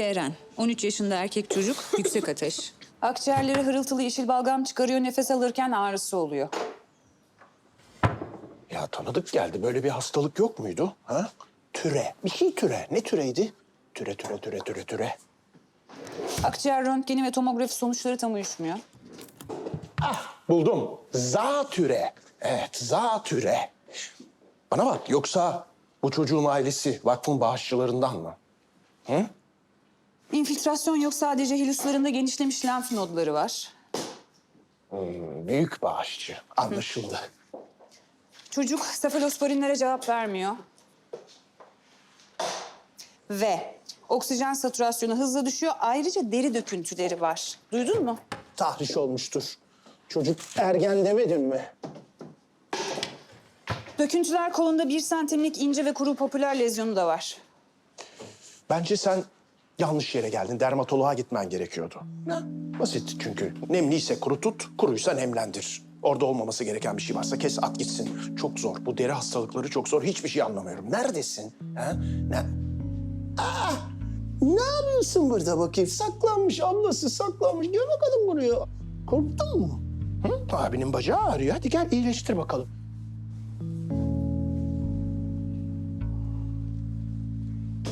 Eren, 13 yaşında erkek çocuk, yüksek ateş. Akciğerleri hırıltılı yeşil balgam çıkarıyor, nefes alırken ağrısı oluyor. Ya tanıdık geldi. Böyle bir hastalık yok muydu? Ha? Türe. Bir şey türe. Ne türeydi? Türe, türe, türe, türe, türe. Akciğer röntgeni ve tomografi sonuçları tam uyuşmuyor. Buldum. Zatüre. Evet, zatüre. Bana bak, yoksa bu çocuğun ailesi vakfın bağışçılarından mı? İnfiltrasyon yok, sadece hiluslarında genişlemiş lenf nodları var. Büyük bağışçı. Anlaşıldı. Çocuk sefalosporinlere cevap vermiyor. Ve oksijen satürasyonu hızla düşüyor. Ayrıca deri döküntüleri var. Duydun mu? Tahriş olmuştur. Çocuk ergen demedin mi? Döküntüler kolunda bir santimlik ince ve kuru popüler lezyonu da var. Bence sen yanlış yere geldin. Dermatoloğa gitmen gerekiyordu. Ha, Basit çünkü. Nemliyse kuru tut, kuruysa nemlendir. Orada olmaması gereken bir şey varsa kes at gitsin. Çok zor. Bu deri hastalıkları çok zor. Hiçbir şey anlamıyorum. Neredesin? Ha? Ne? Aa, ne yapıyorsun burada bakayım? Saklanmış ablası saklanmış. Gel bakalım buraya. Korktun mu? Hı? Abinin bacağı ağrıyor. Hadi gel iyileştir bakalım.